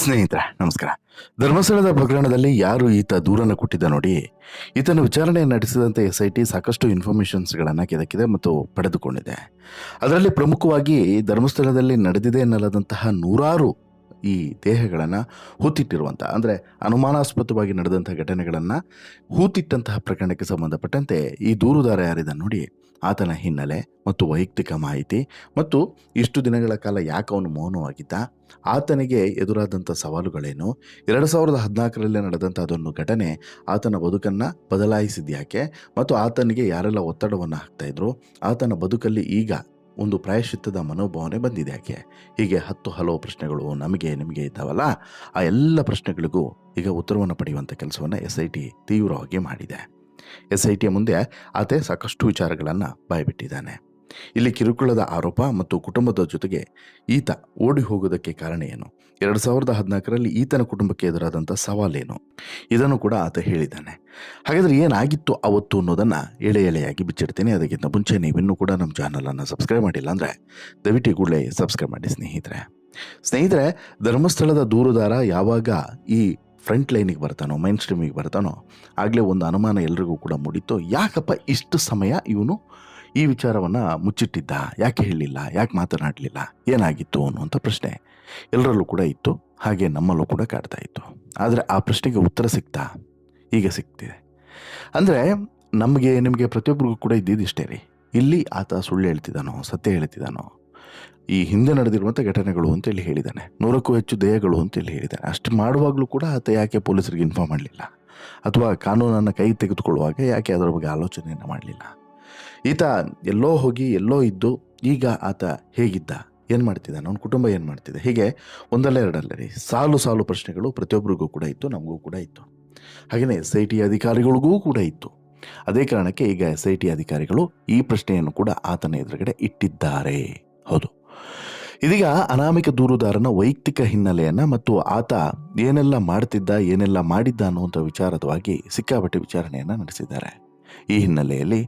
ಸ್ನೇಹಿತರೆ, ನಮಸ್ಕಾರ. ಧರ್ಮಸ್ಥಳದ ಪ್ರಕರಣದಲ್ಲಿ ಯಾರು ಈತ ದೂರನ್ನು ಕೊಟ್ಟಿದ್ದ ನೋಡಿ, ಈತನ ವಿಚಾರಣೆ ನಡೆಸಿದಂತೆ ಎಸ್ ಐ ಟಿ ಸಾಕಷ್ಟು ಇನ್ಫಾರ್ಮೇಷನ್ಸ್ಗಳನ್ನು ಕೆದಕಿದೆ ಮತ್ತು ಪಡೆದುಕೊಂಡಿದೆ. ಅದರಲ್ಲಿ ಪ್ರಮುಖವಾಗಿ ಧರ್ಮಸ್ಥಳದಲ್ಲಿ ನಡೆದಿದೆ ಎನ್ನಲಾದಂತಹ ನೂರಾರು ಈ ದೇಹಗಳನ್ನು ಹೂತಿಟ್ಟಿರುವಂಥ ಅಂದರೆ ಅನುಮಾನಾಸ್ಪದವಾಗಿ ನಡೆದಂಥ ಘಟನೆಗಳನ್ನು ಹೂತಿಟ್ಟಂತಹ ಪ್ರಕರಣಕ್ಕೆ ಸಂಬಂಧಪಟ್ಟಂತೆ ಈ ದೂರುದಾರ ಯಾರಿದ ನೋಡಿ, ಆತನ ಹಿನ್ನೆಲೆ ಮತ್ತು ವೈಯಕ್ತಿಕ ಮಾಹಿತಿ ಮತ್ತು ಇಷ್ಟು ದಿನಗಳ ಕಾಲ ಯಾಕೆ ಅವನು ಮೌನವಾಗಿದ್ದ, ಆತನಿಗೆ ಎದುರಾದಂಥ ಸವಾಲುಗಳೇನು, ಎರಡು ಸಾವಿರದ ಹದಿನಾಲ್ಕರಲ್ಲೇ ನಡೆದಂಥ ಅದೊಂದು ಘಟನೆ ಆತನ ಬದುಕನ್ನು ಬದಲಾಯಿಸಿದ್ಯಾಕೆ, ಮತ್ತು ಆತನಿಗೆ ಯಾರೆಲ್ಲ ಒತ್ತಡವನ್ನು ಹಾಕ್ತಾಯಿದ್ರು ಆತನ ಬದುಕಲ್ಲಿ ಈಗ ಒಂದು ಪ್ರಾಯಶ್ಚಿತ್ತದ ಮನೋಭಾವನೆ ಬಂದಿದೆ ಯಾಕೆ ಹೀಗೆ ಹತ್ತು ಹಲವು ಪ್ರಶ್ನೆಗಳು ನಮಗೆ, ನಿಮಗೆ ಇದ್ದಾವಲ್ಲ? ಆ ಎಲ್ಲ ಪ್ರಶ್ನೆಗಳಿಗೂ ಈಗ ಉತ್ತರವನ್ನು ಪಡೆಯುವಂಥ ಕೆಲಸವನ್ನು ಎಸ್ ಐ ಟಿ ತೀವ್ರವಾಗಿ ಮಾಡಿದೆ. ಎಸ್ ಐ ಟಿಯ ಮುಂದೆ ಆತ ಸಾಕಷ್ಟು ವಿಚಾರಗಳನ್ನು ಬಾಯ್ಬಿಟ್ಟಿದ್ದಾನೆ. ಇಲ್ಲಿ ಕಿರುಕುಳದ ಆರೋಪ ಮತ್ತು ಕುಟುಂಬದ ಜೊತೆಗೆ ಈತ ಓಡಿ ಹೋಗೋದಕ್ಕೆ ಕಾರಣ ಏನು? ಎರಡು ಸಾವಿರದ ಹದಿನಾಲ್ಕರಲ್ಲಿ ಈತನ ಕುಟುಂಬಕ್ಕೆ ಎದುರಾದಂಥ ಸವಾಲೇನು? ಇದನ್ನು ಕೂಡ ಆತ ಹೇಳಿದ್ದಾನೆ. ಹಾಗಾದರೆ ಏನಾಗಿತ್ತು ಅವತ್ತು ಅನ್ನೋದನ್ನು ಎಳೆ ಎಳೆಯಾಗಿ ಬಿಚ್ಚಿಡ್ತೀನಿ. ಅದಕ್ಕಿಂತ ಮುಂಚೆ ನೀವಿನ್ನೂ ಕೂಡ ನಮ್ಮ ಚಾನಲನ್ನು ಸಬ್ಸ್ಕ್ರೈಬ್ ಮಾಡಿಲ್ಲ ಅಂದರೆ ದಯವಿಟ್ಟು ಕೂಡಲೇ ಸಬ್ಸ್ಕ್ರೈಬ್ ಮಾಡಿ ಸ್ನೇಹಿತರೆ. ಸ್ನೇಹಿತರೆ, ಧರ್ಮಸ್ಥಳದ ದೂರುದಾರ ಯಾವಾಗ ಈ ಫ್ರಂಟ್ ಲೈನಿಗೆ ಬರ್ತಾನೋ ಮೈನ್ ಸ್ಟ್ರೀಮಿಗೆ ಬರ್ತಾನೋ ಆಗಲೇ ಒಂದು ಅನುಮಾನ ಎಲ್ರಿಗೂ ಕೂಡ ಮೂಡಿತ್ತು. ಯಾಕಪ್ಪ ಇಷ್ಟು ಸಮಯ ಇವನು ಈ ವಿಚಾರವನ್ನು ಮುಚ್ಚಿಟ್ಟಿದ್ದ. ಯಾಕೆ ಹೇಳಿಲ್ಲ? ಯಾಕೆ ಮಾತನಾಡಲಿಲ್ಲ? ಏನಾಗಿತ್ತು ಅನ್ನುವಂಥ ಪ್ರಶ್ನೆ ಎಲ್ಲರಲ್ಲೂ ಕೂಡ ಇತ್ತು. ಹಾಗೆ ನಮ್ಮಲ್ಲೂ ಕೂಡ ಕಾಡ್ತಾ ಇತ್ತು. ಆದರೆ ಆ ಪ್ರಶ್ನೆಗೆ ಉತ್ತರ ಸಿಗ್ತಾ ಈಗ ಸಿಗ್ತಿದೆ. ಅಂದರೆ ನಮಗೆ, ನಿಮಗೆ ಪ್ರತಿಯೊಬ್ಬರಿಗೂ ಕೂಡ ಇದ್ದಿದ್ದಿಷ್ಟೇ ರೀ. ಇಲ್ಲಿ ಆತ ಸುಳ್ಳು ಹೇಳ್ತಿದ್ದಾನೋ, ಸತ್ಯ ಹೇಳ್ತಿದ್ದಾನೋ, ಈ ಹಿಂದೆ ನಡೆದಿರುವಂಥ ಘಟನೆಗಳು ಅಂತೇಳಿ ಹೇಳಿದ್ದಾನೆ. ನೂರಕ್ಕೂ ಹೆಚ್ಚು ದೇಹಗಳು ಅಂತೇಳಿ ಹೇಳಿದ್ದಾನೆ. ಅಷ್ಟು ಮಾಡುವಾಗಲೂ ಕೂಡ ಆತ ಯಾಕೆ ಪೊಲೀಸರಿಗೆ ಇನ್ಫಾರ್ಮ್ ಮಾಡಲಿಲ್ಲ? ಅಥವಾ ಕಾನೂನನ್ನು ಕೈ ತೆಗೆದುಕೊಳ್ಳುವಾಗ ಯಾಕೆ ಅದರ ಬಗ್ಗೆ ಆಲೋಚನೆಯನ್ನು ಮಾಡಲಿಲ್ಲ? ಈತ ಎಲ್ಲೋ ಹೋಗಿ ಎಲ್ಲೋ ಇದ್ದು ಈಗ ಆತ ಹೇಗಿದ್ದ? ಏನು ಮಾಡ್ತಿದ್ದಾನೆ? ಅವನ ಕುಟುಂಬ ಏನು ಮಾಡ್ತಿದೆ? ಹೀಗೆ ಒಂದಲ್ಲ ಎರಡಲ್ಲ ರೀ. ಸಾಲು ಸಾಲು ಪ್ರಶ್ನೆಗಳು ಪ್ರತಿಯೊಬ್ಬರಿಗೂ ಕೂಡ ಇತ್ತು, ನಮಗೂ ಕೂಡ ಇತ್ತು. ಹಾಗೆಯೇ ಎಸ್ ಐ ಟಿ ಅಧಿಕಾರಿಗಳಿಗೂ ಕೂಡ ಇತ್ತು. ಅದೇ ಕಾರಣಕ್ಕೆ ಈಗ ಎಸ್ ಐ ಟಿ ಅಧಿಕಾರಿಗಳು ಈ ಪ್ರಶ್ನೆಯನ್ನು ಕೂಡ ಆತನ ಎದುರುಗಡೆ ಇಟ್ಟಿದ್ದಾರೆ. ಹೌದು. ಇದೀಗ ಅನಾಮಿಕ ದೂರುದಾರನ ವೈಯಕ್ತಿಕ ಹಿನ್ನೆಲೆಯನ್ನು ಮತ್ತು ಆತ ಏನೆಲ್ಲ ಮಾಡ್ತಿದ್ದ, ಏನೆಲ್ಲ ಮಾಡಿದ್ದ ಅನ್ನುವಂಥ ವಿಚಾರದವಾಗಿ ಸಿಕ್ಕಾಪಟ್ಟೆ ವಿಚಾರಣೆಯನ್ನು ನಡೆಸಿದ್ದಾರೆ. ಈ ಹಿನ್ನೆಲೆಯಲ್ಲಿ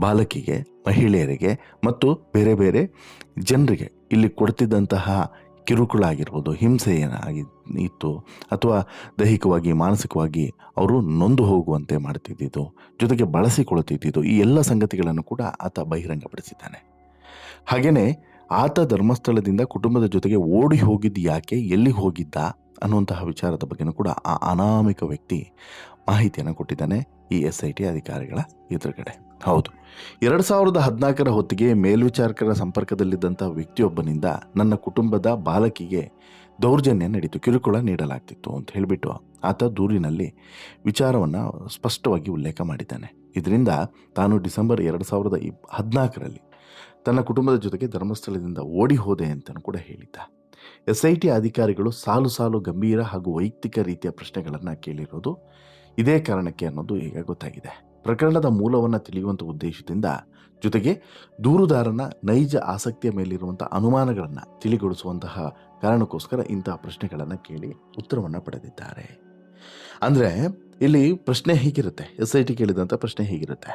ಬಾಲಕಿಗೆ, ಮಹಿಳೆಯರಿಗೆ ಮತ್ತು ಬೇರೆ ಬೇರೆ ಜನರಿಗೆ ಇಲ್ಲಿ ಕೊಡ್ತಿದ್ದಂತಹ ಕಿರುಕುಳ ಆಗಿರ್ಬೋದು ಹಿಂಸೆ ಏನಾಗಿ ಇತ್ತು ಅಥವಾ ದೈಹಿಕವಾಗಿ, ಮಾನಸಿಕವಾಗಿ ಅವರು ನೊಂದು ಹೋಗುವಂತೆ ಮಾಡ್ತಿದ್ದಿದ್ದು, ಜೊತೆಗೆ ಬಳಸಿಕೊಳ್ತಿದ್ದಿದ್ದು ಈ ಎಲ್ಲ ಸಂಗತಿಗಳನ್ನು ಕೂಡ ಆತ ಬಹಿರಂಗಪಡಿಸಿದ್ದಾನೆ. ಹಾಗೆಯೇ ಆತ ಧರ್ಮಸ್ಥಳದಿಂದ ಕುಟುಂಬದ ಜೊತೆಗೆ ಓಡಿ ಹೋಗಿದ್ದು ಯಾಕೆ, ಎಲ್ಲಿ ಹೋಗಿದ್ದ ಅನ್ನುವಂತಹ ವಿಚಾರದ ಬಗ್ಗೆನೂ ಕೂಡ ಆ ಅನಾಮಿಕ ವ್ಯಕ್ತಿ ಮಾಹಿತಿಯನ್ನು ಕೊಟ್ಟಿದ್ದಾನೆ ಈ ಎಸ್ ಐ ಟಿ ಅಧಿಕಾರಿಗಳ ಎದುರುಗಡೆ. ಹೌದು. ಎರಡು ಸಾವಿರದ ಹದಿನಾಲ್ಕರ ಹೊತ್ತಿಗೆ ಮೇಲ್ವಿಚಾರಕರ ಸಂಪರ್ಕದಲ್ಲಿದ್ದಂಥ ವ್ಯಕ್ತಿಯೊಬ್ಬನಿಂದ ನನ್ನ ಕುಟುಂಬದ ಬಾಲಕಿಗೆ ದೌರ್ಜನ್ಯ ನಡೀತು ಕಿರುಕುಳ ನೀಡಲಾಗ್ತಿತ್ತು ಅಂತ ಹೇಳಿಬಿಟ್ಟು ಆತ ದೂರಿನಲ್ಲಿ ವಿಚಾರವನ್ನು ಸ್ಪಷ್ಟವಾಗಿ ಉಲ್ಲೇಖ ಮಾಡಿದ್ದಾನೆ. ಇದರಿಂದ ತಾನು ಡಿಸೆಂಬರ್ ಎರಡು ಸಾವಿರದ ಇಪ್ ಹದಿನಾಲ್ಕರಲ್ಲಿ ತನ್ನ ಕುಟುಂಬದ ಜೊತೆಗೆ ಧರ್ಮಸ್ಥಳದಿಂದ ಓಡಿ ಹೋದೆ ಅಂತಲೂ ಕೂಡ ಹೇಳಿದ್ದ. ಎಸ್ ಐ ಟಿ ಅಧಿಕಾರಿಗಳು ಸಾಲು ಸಾಲು ಗಂಭೀರ ಹಾಗೂ ವೈಯಕ್ತಿಕ ರೀತಿಯ ಪ್ರಶ್ನೆಗಳನ್ನು ಕೇಳಿರೋದು ಇದೇ ಕಾರಣಕ್ಕೆ ಅನ್ನೋದು ಈಗ ಗೊತ್ತಾಗಿದೆ. ಪ್ರಕರಣದ ಮೂಲವನ್ನು ತಿಳಿಯುವಂಥ ಉದ್ದೇಶದಿಂದ ಜೊತೆಗೆ ದೂರುದಾರನ ನೈಜ ಆಸಕ್ತಿಯ ಮೇಲಿರುವಂಥ ಅನುಮಾನಗಳನ್ನು ತಿಳಿಗೊಳಿಸುವಂತಹ ಕಾರಣಕ್ಕೋಸ್ಕರ ಇಂತಹ ಪ್ರಶ್ನೆಗಳನ್ನು ಕೇಳಿ ಉತ್ತರವನ್ನು ಪಡೆದಿದ್ದಾರೆ. ಅಂದರೆ ಇಲ್ಲಿ ಪ್ರಶ್ನೆ ಹೀಗಿರುತ್ತೆ ಎಸ್ ಐ ಟಿ ಕೇಳಿದಂಥ ಪ್ರಶ್ನೆ ಹೀಗಿರುತ್ತೆ.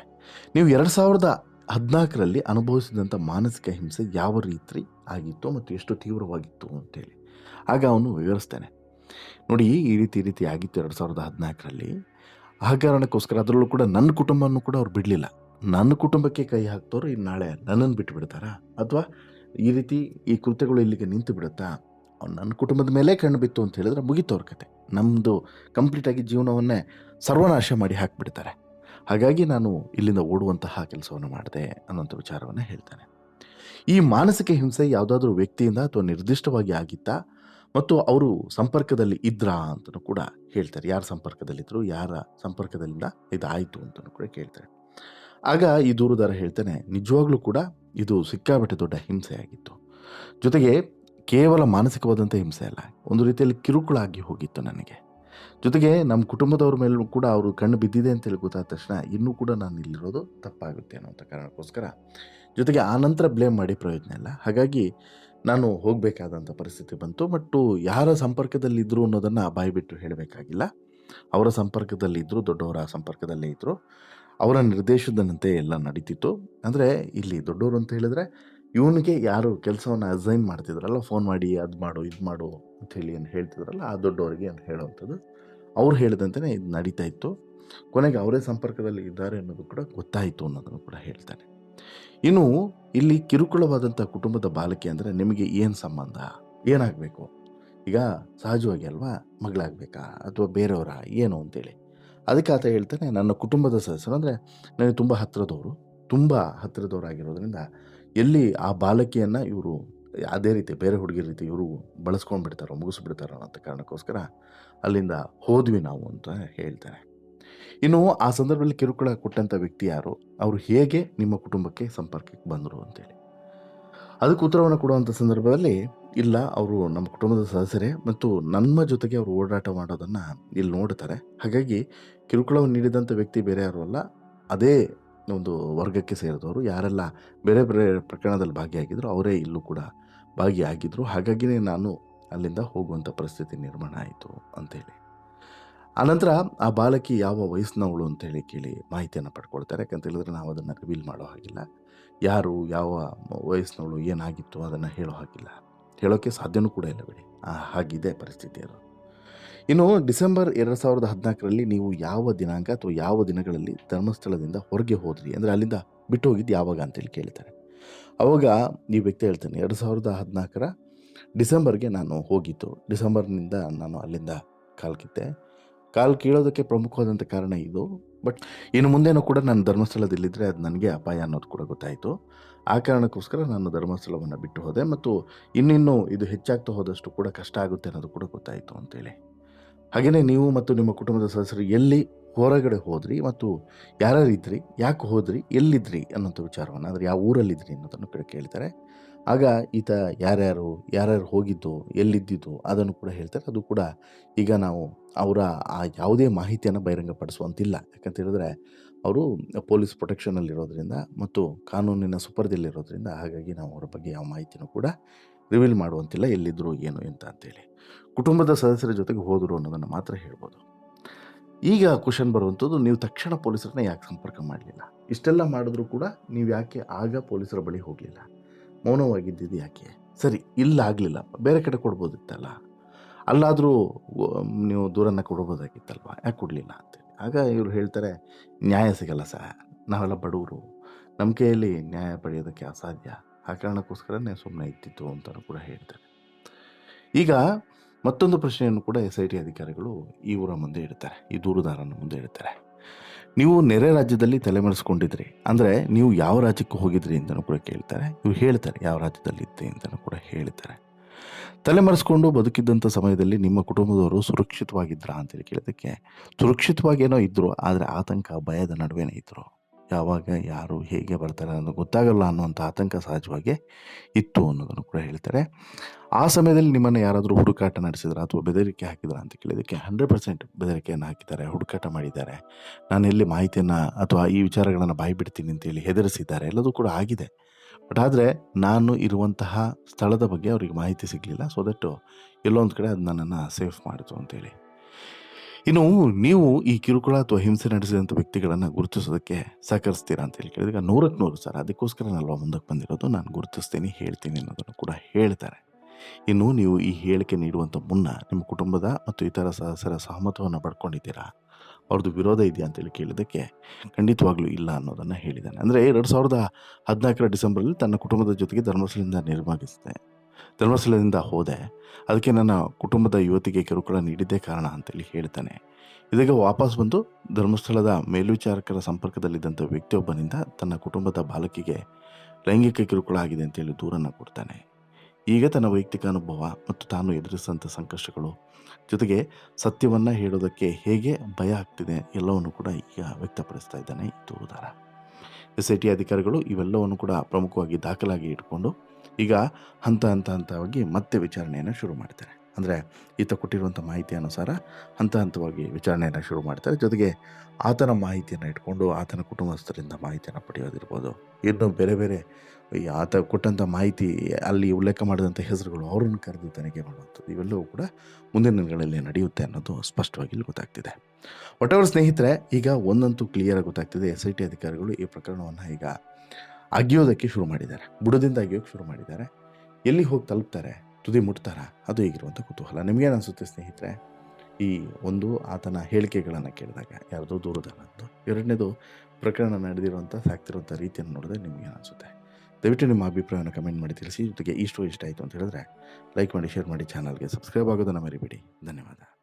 ನೀವು ಎರಡು ಸಾವಿರದ ಹದಿನಾಲ್ಕರಲ್ಲಿ ಅನುಭವಿಸಿದಂಥ ಮಾನಸಿಕ ಹಿಂಸೆ ಯಾವ ರೀತಿ ಆಗಿತ್ತು ಮತ್ತು ಎಷ್ಟು ತೀವ್ರವಾಗಿತ್ತು ಅಂತೇಳಿ. ಆಗ ಅವನು ವಿವರಿಸ್ತಾನೆ. ನೋಡಿ, ಈ ರೀತಿ ರೀತಿ ಆಗಿತ್ತು ಎರಡು ಸಾವಿರದ ಹದಿನಾಲ್ಕರಲ್ಲಿ. ಆ ಕಾರಣಕ್ಕೋಸ್ಕರ ಅದರಲ್ಲೂ ಕೂಡ ನನ್ನ ಕುಟುಂಬವನ್ನು ಕೂಡ ಅವ್ರು ಬಿಡಲಿಲ್ಲ. ನನ್ನ ಕುಟುಂಬಕ್ಕೆ ಕೈ ಹಾಕ್ತವ್ರು ಇನ್ನು ನಾಳೆ ನನ್ನನ್ನು ಬಿಟ್ಟು ಬಿಡ್ತಾರಾ? ಅಥವಾ ಈ ರೀತಿ ಈ ಕೃತ್ಯಗಳು ಇಲ್ಲಿಗೆ ನಿಂತು ಬಿಡುತ್ತಾ? ಅವ್ನು ನನ್ನ ಕುಟುಂಬದ ಮೇಲೆ ಕಣ್ಣು ಬಿತ್ತು ಅಂತ ಹೇಳಿದ್ರೆ ಮುಗಿತವ್ರ ಕತೆ. ನಮ್ಮದು ಕಂಪ್ಲೀಟಾಗಿ ಜೀವನವನ್ನೇ ಸರ್ವನಾಶ ಮಾಡಿ ಹಾಕಿಬಿಡ್ತಾರೆ. ಹಾಗಾಗಿ ನಾನು ಇಲ್ಲಿಂದ ಓಡುವಂತಹ ಕೆಲಸವನ್ನು ಮಾಡಿದೆ ಅನ್ನೋಂಥ ವಿಚಾರವನ್ನು ಹೇಳ್ತಾನೆ. ಈ ಮಾನಸಿಕ ಹಿಂಸೆ ಯಾವುದಾದ್ರೂ ವ್ಯಕ್ತಿಯಿಂದ ಅಥವಾ ನಿರ್ದಿಷ್ಟವಾಗಿ ಆಗಿತ್ತಾ? ಮತ್ತು ಅವರು ಸಂಪರ್ಕದಲ್ಲಿ ಇದ್ರಾ ಅಂತಲೂ ಕೂಡ ಹೇಳ್ತಾರೆ. ಯಾರ ಸಂಪರ್ಕದಲ್ಲಿದ್ದರು ಯಾರ ಸಂಪರ್ಕದಲ್ಲಿಂದ ಇದಾಯಿತು ಅಂತಲೂ ಕೂಡ ಕೇಳ್ತಾರೆ. ಆಗ ಈ ದೂರುದಾರ ಹೇಳ್ತಾನೆ, ನಿಜವಾಗ್ಲೂ ಕೂಡ ಇದು ಸಿಕ್ಕಾಬಿಟ್ಟೆ ದೊಡ್ಡ ಹಿಂಸೆಯಾಗಿತ್ತು ಜೊತೆಗೆ ಕೇವಲ ಮಾನಸಿಕವಾದಂಥ ಹಿಂಸೆ ಅಲ್ಲ, ಒಂದು ರೀತಿಯಲ್ಲಿ ಕಿರುಕುಳ ಆಗಿ ಹೋಗಿತ್ತು ನನಗೆ. ಜೊತೆಗೆ ನಮ್ಮ ಕುಟುಂಬದವ್ರ ಮೇಲೂ ಕೂಡ ಅವರು ಕಣ್ಣು ಬಿದ್ದಿದೆ ಅಂತ ಹೇಳಿ ಗೊತ್ತಾದ ತಕ್ಷಣ ಇನ್ನೂ ಕೂಡ ನಾನು ಇಲ್ಲಿರೋದು ತಪ್ಪಾಗುತ್ತೆ ಅನ್ನೋಂಥ ಕಾರಣಕ್ಕೋಸ್ಕರ. ಜೊತೆಗೆ ಆನಂತರ ಬ್ಲೇಮ್ ಮಾಡಿ ಪ್ರಯೋಜನ ಇಲ್ಲ. ಹಾಗಾಗಿ ನಾನು ಹೋಗಬೇಕಾದಂಥ ಪರಿಸ್ಥಿತಿ ಬಂತು. ಬಟ್ಟು ಯಾರ ಸಂಪರ್ಕದಲ್ಲಿದ್ದರು ಅನ್ನೋದನ್ನು ಬಾಯ್ಬಿಟ್ಟು ಹೇಳಬೇಕಾಗಿಲ್ಲ. ಅವರ ಸಂಪರ್ಕದಲ್ಲಿದ್ದರು ದೊಡ್ಡವರ ಸಂಪರ್ಕದಲ್ಲೇ ಇದ್ದರು ಅವರ ನಿರ್ದೇಶನದಂತೆ ಎಲ್ಲ ನಡೀತಿತ್ತು. ಅಂದರೆ ಇಲ್ಲಿ ದೊಡ್ಡವರು ಅಂತ ಹೇಳಿದ್ರೆ, ಇವನಿಗೆ ಯಾರು ಕೆಲಸವನ್ನು ಅಸೈನ್ ಮಾಡ್ತಿದ್ರಲ್ಲ ಫೋನ್ ಮಾಡಿ, ಅದು ಮಾಡು, ಇದು ಮಾಡು ಅಂಥೇಳಿ ಏನು ಹೇಳ್ತಿದ್ರಲ್ಲ, ಆ ದೊಡ್ಡವರಿಗೆ ಅಂತ ಹೇಳುವಂಥದ್ದು, ಅವ್ರು ಹೇಳಿದಂತೆಯೇ ಇದು ನಡೀತಾ ಇತ್ತು. ಕೊನೆಗೆ ಅವರೇ ಸಂಪರ್ಕದಲ್ಲಿ ಇದ್ದಾರೆ ಅನ್ನೋದು ಕೂಡ ಗೊತ್ತಾಯಿತು ಅನ್ನೋದನ್ನು ಕೂಡ ಹೇಳ್ತಾನೆ. ಇನ್ನು ಇಲ್ಲಿ ಕಿರುಕುಳವಾದಂಥ ಕುಟುಂಬದ ಬಾಲಕಿ ಅಂದರೆ ನಿಮಗೆ ಏನು ಸಂಬಂಧ? ಏನಾಗಬೇಕು? ಈಗ ಸಹಜವಾಗಿ ಅಲ್ವಾ? ಮಗಳಾಗಬೇಕಾ? ಅಥವಾ ಬೇರೆಯವರ? ಏನು ಅಂತೇಳಿ. ಅದಕ್ಕೆ ಆತ ಹೇಳ್ತಾನೆ, ನನ್ನ ಕುಟುಂಬದ ಸದಸ್ಯರು ಅಂದರೆ ನನಗೆ ತುಂಬ ಹತ್ತಿರದವರು ತುಂಬ ಹತ್ತಿರದವರಾಗಿರೋದ್ರಿಂದ ಎಲ್ಲಿ ಆ ಬಾಲಕಿಯನ್ನು ಇವರು ಅದೇ ರೀತಿ ಬೇರೆ ಹುಡುಗಿರ ರೀತಿ ಇವರು ಬಳಸ್ಕೊಂಡು ಬಿಡ್ತಾರೋ ಮುಗಿಸ್ಬಿಡ್ತಾರೋ ಅನ್ನೋ ಕಾರಣಕ್ಕೋಸ್ಕರ ಅಲ್ಲಿಂದ ಹೋದ್ವಿ ನಾವು ಅಂತ ಹೇಳ್ತಾರೆ ಇನ್ನು ಆ ಸಂದರ್ಭದಲ್ಲಿ ಕಿರುಕುಳ ಕೊಟ್ಟಂಥ ವ್ಯಕ್ತಿ ಯಾರು? ಅವರು ಹೇಗೆ ನಿಮ್ಮ ಕುಟುಂಬಕ್ಕೆ ಸಂಪರ್ಕಕ್ಕೆ ಬಂದರು ಅಂತೇಳಿ. ಅದಕ್ಕೆ ಉತ್ತರವನ್ನು ಕೊಡುವಂಥ ಸಂದರ್ಭದಲ್ಲಿ, ಇಲ್ಲ, ಅವರು ನಮ್ಮ ಕುಟುಂಬದ ಸದಸ್ಯರೇ ಮತ್ತು ನಮ್ಮ ಜೊತೆಗೆ ಅವರು ಓಡಾಟ ಮಾಡೋದನ್ನು ಇಲ್ಲಿ ನೋಡ್ತಾರೆ. ಹಾಗಾಗಿ ಕಿರುಕುಳವನ್ನು ನೀಡಿದಂಥ ವ್ಯಕ್ತಿ ಬೇರೆ ಯಾರು ಅಲ್ಲ, ಅದೇ ಒಂದು ವರ್ಗಕ್ಕೆ ಸೇರಿದವರು. ಯಾರೆಲ್ಲ ಬೇರೆ ಬೇರೆ ಪ್ರಕರಣದಲ್ಲಿ ಭಾಗಿಯಾಗಿದ್ರು ಅವರೇ ಇಲ್ಲೂ ಕೂಡ ಭಾಗಿಯಾಗಿದ್ದರು ಹಾಗಾಗಿಯೇ ನಾನು ಅಲ್ಲಿಂದ ಹೋಗುವಂಥ ಪರಿಸ್ಥಿತಿ ನಿರ್ಮಾಣ ಆಯಿತು ಅಂಥೇಳಿ ಆನಂತರ ಆ ಬಾಲಕಿ ಯಾವ ವಯಸ್ಸಿನವಳು ಅಂತೇಳಿ ಕೇಳಿ ಮಾಹಿತಿಯನ್ನು ಪಡ್ಕೊಳ್ತಾರೆ. ಯಾಕಂತ ಹೇಳಿದ್ರೆ ನಾವು ಅದನ್ನು ರಿವೀಲ್ ಮಾಡೋ ಹಾಗಿಲ್ಲ. ಯಾರು, ಯಾವ ವಯಸ್ಸಿನವಳು, ಏನಾಗಿತ್ತು ಅದನ್ನು ಹೇಳೋ ಹಾಗಿಲ್ಲ. ಹೇಳೋಕ್ಕೆ ಸಾಧ್ಯನೂ ಕೂಡ ಇಲ್ಲ ಬಿಡಿ. ಹಾಗಿದೆ ಪರಿಸ್ಥಿತಿ ಅದು. ಇನ್ನು ಡಿಸೆಂಬರ್ ಎರಡು ಸಾವಿರದ ಹದಿನಾಲ್ಕರಲ್ಲಿ ನೀವು ಯಾವ ದಿನಾಂಕ ಅಥವಾ ಯಾವ ದಿನಗಳಲ್ಲಿ ಧರ್ಮಸ್ಥಳದಿಂದ ಹೊರಗೆ ಹೋದ್ರಿ? ಅಂದರೆ ಅಲ್ಲಿಂದ ಬಿಟ್ಟು ಹೋಗಿದ್ದು ಯಾವಾಗ ಅಂತೇಳಿ ಕೇಳ್ತಾರೆ. ಅವಾಗ ಈ ವ್ಯಕ್ತಿ ಹೇಳ್ತಾನೆ, ಎರಡು ಸಾವಿರದ ಹದಿನಾಲ್ಕರ ಡಿಸೆಂಬರ್ಗೆ ನಾನು ಹೋಗಿತ್ತು ಡಿಸೆಂಬರ್ನಿಂದ ನಾನು ಅಲ್ಲಿಂದ ಕಾಲು ಕಿತ್ತೆ. ಕಾಲು ಕೀಳೋದಕ್ಕೆ ಪ್ರಮುಖವಾದಂಥ ಕಾರಣ ಇದು. ಬಟ್ ಇನ್ನು ಮುಂದೆನೂ ಕೂಡ ನಾನು ಧರ್ಮಸ್ಥಳದಲ್ಲಿದ್ದರೆ ಅದು ನನಗೆ ಅಪಾಯ ಅನ್ನೋದು ಕೂಡ ಗೊತ್ತಾಯಿತು. ಆ ಕಾರಣಕ್ಕೋಸ್ಕರ ನಾನು ಧರ್ಮಸ್ಥಳವನ್ನು ಬಿಟ್ಟು ಹೋದೆ ಮತ್ತು ಇನ್ನಿನ್ನು ಇದು ಹೆಚ್ಚಾಗ್ತಾ ಹೋದಷ್ಟು ಕೂಡ ಕಷ್ಟ ಆಗುತ್ತೆ ಅನ್ನೋದು ಕೂಡ ಗೊತ್ತಾಯಿತು ಅಂತೇಳಿ. ಹಾಗೆಯೇ ನೀವು ಮತ್ತು ನಿಮ್ಮ ಕುಟುಂಬದ ಸದಸ್ಯರು ಎಲ್ಲಿ ಹೊರಗಡೆ ಹೋದ್ರಿ ಮತ್ತು ಯಾರ್ಯಾರು ಇದ್ರಿ, ಯಾಕೆ ಹೋದ್ರಿ, ಎಲ್ಲಿದ್ರಿ ಅನ್ನೋಂಥ ವಿಚಾರವನ್ನು, ಅಂದರೆ ಯಾವ ಊರಲ್ಲಿದ್ರಿ ಅನ್ನೋದನ್ನು ಕೂಡ ಕೇಳ್ತಾರೆ ಆಗ ಈತ ಯಾರ್ಯಾರು ಯಾರ್ಯಾರು ಹೋಗಿದ್ದು, ಎಲ್ಲಿದ್ದಿದ್ದು ಅದನ್ನು ಕೂಡ ಹೇಳ್ತಾರೆ. ಅದು ಕೂಡ ಈಗ ನಾವು ಅವರ ಆ ಯಾವುದೇ ಮಾಹಿತಿಯನ್ನು ಬಹಿರಂಗಪಡಿಸುವಂತಿಲ್ಲ. ಯಾಕಂತ ಹೇಳಿದ್ರೆ ಅವರು ಪೊಲೀಸ್ ಪ್ರೊಟೆಕ್ಷನಲ್ಲಿರೋದ್ರಿಂದ ಮತ್ತು ಕಾನೂನಿನ ಸುಪರ್ದಿಲ್ಲಿರೋದ್ರಿಂದ ಹಾಗಾಗಿ ನಾವು ಅವರ ಬಗ್ಗೆ ಯಾವ ಮಾಹಿತಿನೂ ಕೂಡ ರಿವೀಲ್ ಮಾಡುವಂತಿಲ್ಲ ಎಲ್ಲಿದ್ದರು ಏನು ಎಂತ ಅಂತೇಳಿ. ಕುಟುಂಬದ ಸದಸ್ಯರ ಜೊತೆಗೆ ಹೋದರು ಅನ್ನೋದನ್ನು ಮಾತ್ರ ಹೇಳ್ಬೋದು. ಈಗ ಕ್ವಶನ್ ಬರುವಂಥದ್ದು ನೀವು ತಕ್ಷಣ ಪೊಲೀಸರನ್ನ ಯಾಕೆ ಸಂಪರ್ಕ ಮಾಡಲಿಲ್ಲ? ಇಷ್ಟೆಲ್ಲ ಮಾಡಿದ್ರೂ ಕೂಡ ನೀವು ಯಾಕೆ ಆಗ ಪೊಲೀಸರ ಬಳಿ ಹೋಗಲಿಲ್ಲ? ಮೌನವಾಗಿದ್ದಿದ್ದು ಯಾಕೆ? ಸರಿ, ಇಲ್ಲ ಆಗಲಿಲ್ಲ. ಬೇರೆ ಕಡೆ ಕೊಡ್ಬೋದಿತ್ತಲ್ಲ? ಅಲ್ಲಾದರೂ ನೀವು ದೂರನ್ನು ಕೊಡ್ಬೋದಾಗಿತ್ತಲ್ವ? ಯಾಕೆ ಕೊಡಲಿಲ್ಲ ಅಂತೇಳಿ. ಆಗ ಇವರು ಹೇಳ್ತಾರೆ, ನ್ಯಾಯ ಸಿಗಲ್ಲ ಸರ್. ನಾವೆಲ್ಲ ಬಡವರು. ನಮ್ಮ ಕೈಯಲ್ಲಿ ನ್ಯಾಯ ಪಡೆಯೋದಕ್ಕೆ ಅಸಾಧ್ಯ. ಆ ಕಾರಣಕ್ಕೋಸ್ಕರನೇ ಸುಮ್ಮನೆ ಇದ್ದಿತ್ತು ಅಂತಲೂ ಕೂಡ ಹೇಳ್ತಾರೆ. ಈಗ ಮತ್ತೊಂದು ಪ್ರಶ್ನೆಯನ್ನು ಕೂಡ ಎಸ್ ಐ ಟಿ ಅಧಿಕಾರಿಗಳು ಈ ಊರ ಮುಂದೆ ಇಡ್ತಾರೆ, ಈ ದೂರುದಾರನ ಮುಂದೆ ಇಡ್ತಾರೆ. ನೀವು ನೆರೆ ರಾಜ್ಯದಲ್ಲಿ ತಲೆಮರೆಸ್ಕೊಂಡಿದ್ರಿ, ಅಂದರೆ ನೀವು ಯಾವ ರಾಜ್ಯಕ್ಕೆ ಹೋಗಿದ್ರಿ ಅಂತಲೂ ಕೂಡ ಕೇಳ್ತಾರೆ, ಇವ್ರು ಹೇಳ್ತಾರೆ ಯಾವ ರಾಜ್ಯದಲ್ಲಿ ಇದ್ದೆ ಅಂತಲೂ ಕೂಡ ಹೇಳ್ತಾರೆ. ತಲೆಮರೆಸ್ಕೊಂಡು ಬದುಕಿದ್ದಂಥ ಸಮಯದಲ್ಲಿ ನಿಮ್ಮ ಕುಟುಂಬದವರು ಸುರಕ್ಷಿತವಾಗಿದ್ದರಾ ಅಂತೇಳಿ ಕೇಳಿದ್ದಕ್ಕೆ ಸುರಕ್ಷಿತವಾಗೇನೋ ಇದ್ದರು ಆದರೆ ಆತಂಕ, ಭಯದ ನಡುವೆನೇ ಇದ್ದರು ಯಾವಾಗ ಯಾರು ಹೇಗೆ ಬರ್ತಾರೆ ಅನ್ನೋದು ಗೊತ್ತಾಗಲ್ಲ ಅನ್ನುವಂಥ ಆತಂಕ ಸಹಜವಾಗಿ ಇತ್ತು ಅನ್ನೋದನ್ನು ಕೂಡ ಹೇಳ್ತಾರೆ. ಆ ಸಮಯದಲ್ಲಿ ನಿಮ್ಮನ್ನು ಯಾರಾದರೂ ಹುಡುಕಾಟ ನಡೆಸಿದ್ರ ಅಥವಾ ಬೆದರಿಕೆ ಹಾಕಿದ್ರ ಅಂತ ಕೇಳಿದಕ್ಕೆ ಹಂಡ್ರೆಡ್ ಪರ್ಸೆಂಟ್ ಬೆದರಿಕೆಯನ್ನು ಹಾಕಿದ್ದಾರೆ, ಹುಡುಕಾಟ ಮಾಡಿದ್ದಾರೆ. ನಾನು ಎಲ್ಲಿ ಮಾಹಿತಿಯನ್ನು ಅಥವಾ ಈ ವಿಚಾರಗಳನ್ನು ಬಾಯಿ ಬಿಡ್ತೀನಿ ಅಂತೇಳಿ ಹೆದರಿಸಿದ್ದಾರೆ. ಎಲ್ಲದೂ ಕೂಡ ಆಗಿದೆ. ಬಟ್ ಆದರೆ ನಾನು ಇರುವಂತಹ ಸ್ಥಳದ ಬಗ್ಗೆ ಅವರಿಗೆ ಮಾಹಿತಿ ಸಿಗಲಿಲ್ಲ. ಸೊ ದಟ್ಟು ಎಲ್ಲೊಂದು ಕಡೆ ಅದು ನನ್ನನ್ನು ಸೇಫ್ ಮಾಡಿತು ಅಂತೇಳಿ ಇನ್ನು ನೀವು ಈ ಕಿರುಕುಳ ಅಥವಾ ಹಿಂಸೆ ನಡೆಸಿದಂಥ ವ್ಯಕ್ತಿಗಳನ್ನು ಗುರುತಿಸೋದಕ್ಕೆ ಸಹಕರಿಸ್ತೀರಾ ಅಂತ ಹೇಳಿ ಕೇಳಿದಾಗ ನೂರಕ್ಕೆ ನೂರು ಸರ್. ಅದಕ್ಕೋಸ್ಕರ ನಲ್ವ ಮುಂದಕ್ಕೆ ಬಂದಿರೋದು? ನಾನು ಗುರುತಿಸ್ತೀನಿ, ಹೇಳ್ತೀನಿ ಅನ್ನೋದನ್ನು ಕೂಡ ಹೇಳ್ತಾರೆ. ಇನ್ನು ನೀವು ಈ ಹೇಳಿಕೆ ನೀಡುವಂಥ ಮುನ್ನ ನಿಮ್ಮ ಕುಟುಂಬದ ಮತ್ತು ಇತರ ಸದಸ್ಯರ ಸಹಮತವನ್ನು ಪಡ್ಕೊಂಡಿದ್ದೀರಾ? ಅವ್ರದ್ದು ವಿರೋಧ ಇದೆಯಾ ಅಂತೇಳಿ ಕೇಳಿದ್ದಕ್ಕೆ ಖಂಡಿತವಾಗ್ಲೂ ಇಲ್ಲ ಅನ್ನೋದನ್ನು ಹೇಳಿದ್ದಾನೆ. ಅಂದರೆ ಎರಡು ಸಾವಿರದ ಹದಿನಾಲ್ಕರ ಡಿಸೆಂಬರಲ್ಲಿ ತನ್ನ ಕುಟುಂಬದ ಜೊತೆಗೆ ಧರ್ಮಸ್ಥಳದಿಂದ ನಿರ್ಮಾಗಿಸಿದೆ ಧರ್ಮಸ್ಥಳದಿಂದ ಹೋದೆ. ಅದಕ್ಕೆ ನನ್ನ ಕುಟುಂಬದ ಯುವತಿಗೆ ಕಿರುಕುಳ ನೀಡಿದ್ದೇ ಕಾರಣ ಅಂತೇಳಿ ಹೇಳ್ತಾನೆ. ಇದೀಗ ವಾಪಸ್ ಬಂದು ಧರ್ಮಸ್ಥಳದ ಮೇಲ್ವಿಚಾರಕರ ಸಂಪರ್ಕದಲ್ಲಿದ್ದಂಥ ವ್ಯಕ್ತಿಯೊಬ್ಬನಿಂದ ತನ್ನ ಕುಟುಂಬದ ಬಾಲಕಿಗೆ ಲೈಂಗಿಕ ಕಿರುಕುಳ ಆಗಿದೆ ಅಂತೇಳಿ ದೂರನ್ನು ಕೊಡ್ತಾನೆ. ಈಗ ತನ್ನ ವೈಯಕ್ತಿಕ ಅನುಭವ ಮತ್ತು ತಾನು ಎದುರಿಸಿದಂಥ ಸಂಕಷ್ಟಗಳು ಜೊತೆಗೆ ಸತ್ಯವನ್ನು ಹೇಳೋದಕ್ಕೆ ಹೇಗೆ ಭಯ ಆಗ್ತಿದೆ ಎಲ್ಲವನ್ನು ಕೂಡ ಈಗ ವ್ಯಕ್ತಪಡಿಸ್ತಾ ಇದ್ದಾನೆ ಈ ದೂರುದಾರ ಎಸ್ ಐ ಟಿ ಅಧಿಕಾರಿಗಳು ಇವೆಲ್ಲವನ್ನು ಕೂಡ ಪ್ರಮುಖವಾಗಿ ದಾಖಲಾಗಿ ಇಟ್ಕೊಂಡು ಈಗ ಹಂತ ಹಂತ ಹಂತವಾಗಿ ಮತ್ತೆ ವಿಚಾರಣೆಯನ್ನು ಶುರು ಮಾಡ್ತಾರೆ. ಅಂದರೆ ಈತ ಕೊಟ್ಟಿರುವಂಥ ಮಾಹಿತಿ ಅನುಸಾರ ಹಂತ ಹಂತವಾಗಿ ವಿಚಾರಣೆಯನ್ನು ಶುರು ಮಾಡ್ತಾರೆ. ಜೊತೆಗೆ ಆತನ ಮಾಹಿತಿಯನ್ನು ಇಟ್ಕೊಂಡು ಆತನ ಕುಟುಂಬಸ್ಥರಿಂದ ಮಾಹಿತಿಯನ್ನು ಪಡೆಯೋದಿರ್ಬೋದು ಇನ್ನು ಬೇರೆ ಬೇರೆ ಆತ ಕೊಟ್ಟಂಥ ಮಾಹಿತಿ ಅಲ್ಲಿ ಉಲ್ಲೇಖ ಮಾಡಿದಂಥ ಹೆಸರುಗಳು ಅವರನ್ನು ಕರೆದು ತನಿಖೆ ಮಾಡುವಂಥದ್ದು ಇವೆಲ್ಲವೂ ಕೂಡ ಮುಂದಿನ ದಿನಗಳಲ್ಲಿ ನಡೆಯುತ್ತೆ ಅನ್ನೋದು ಸ್ಪಷ್ಟವಾಗಿ ಇಲ್ಲಿ ಗೊತ್ತಾಗ್ತಿದೆ. ಒಟ್ಟವರು ಸ್ನೇಹಿತರೆ, ಈಗ ಒಂದಂತೂ ಕ್ಲಿಯರಾಗಿ ಗೊತ್ತಾಗ್ತಿದೆ. ಎಸ್ ಐ ಟಿ ಅಧಿಕಾರಿಗಳು ಈ ಪ್ರಕರಣವನ್ನು ಈಗ ಅಗಿಯೋದಕ್ಕೆ ಶುರು ಮಾಡಿದ್ದಾರೆ. ಬುಡದಿಂದ ಅಗಿಯೋಕ್ಕೆ ಶುರು ಮಾಡಿದ್ದಾರೆ. ಎಲ್ಲಿ ಹೋಗಿ ತಲುಪ್ತಾರೆ? ತುದಿ ಮುಟ್ತಾರಾ? ಅದು ಈಗಿರುವಂಥ ಕುತೂಹಲ. ನಿಮಗೇನು ಅನಿಸುತ್ತೆ ಸ್ನೇಹಿತರೆ? ಈ ಒಂದು ಆತನ ಹೇಳಿಕೆಗಳನ್ನು ಕೇಳಿದಾಗ ಯಾರ್ದೋ ದೂರದಲ್ಲಂದು ಎರಡನೇದು ಪ್ರಕರಣ ನಡೆದಿರುವಂಥ ಸಾಕ್ತಿರುವಂಥ ರೀತಿಯನ್ನು ನೋಡಿದ್ರೆ ನಿಮಗೇನು ಅನಿಸುತ್ತೆ? ದಯವಿಟ್ಟು ನಿಮ್ಮ ಅಭಿಪ್ರಾಯವನ್ನು ಕಮೆಂಟ್ ಮಾಡಿ ತಿಳಿಸಿ. ಜೊತೆಗೆ ಇಷ್ಟು ಇಷ್ಟ ಆಯಿತು ಅಂತ ಹೇಳಿದ್ರೆ ಲೈಕ್ ಮಾಡಿ, ಶೇರ್ ಮಾಡಿ, ಚಾನಲ್ಗೆ ಸಬ್ಸ್ಕ್ರೈಬ್ ಆಗೋದನ್ನು ಮರಿಬೇಡಿ. ಧನ್ಯವಾದ.